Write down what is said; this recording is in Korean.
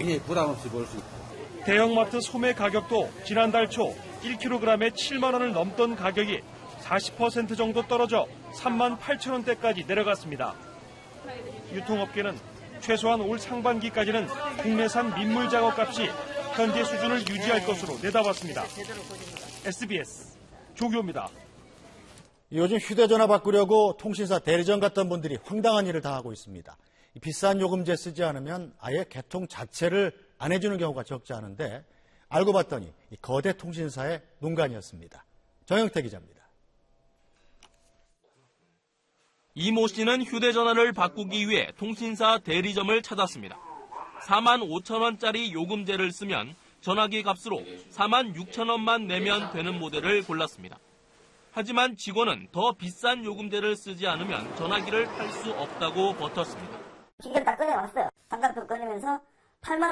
굉장히 부담 없이 볼 수 있고 대형마트 소매 가격도 지난달 초 1kg에 7만 원을 넘던 가격이 40% 정도 떨어져 3만 8천 원대까지 내려갔습니다. 유통업계는 최소한 올 상반기까지는 국내산 민물 작업값이 현재 수준을 유지할 것으로 내다봤습니다. SBS 조교입니다. 요즘 휴대전화 바꾸려고 통신사 대리점 갔던 분들이 황당한 일을 다 하고 있습니다. 이 비싼 요금제 쓰지 않으면 아예 개통 자체를 안 해주는 경우가 적지 않은데 알고 봤더니 이 거대 통신사의 농간이었습니다. 정영태 기자입니다. 이모 씨는 휴대전화를 바꾸기 위해 통신사 대리점을 찾았습니다. 4만 5천 원짜리 요금제를 쓰면 전화기 값으로 4만 6천 원만 내면 되는 모델을 골랐습니다. 하지만 직원은 더 비싼 요금제를 쓰지 않으면 전화기를 팔 수 없다고 버텼습니다. 기계를 다 꺼내왔어요. 장갑도 꺼내면서 8만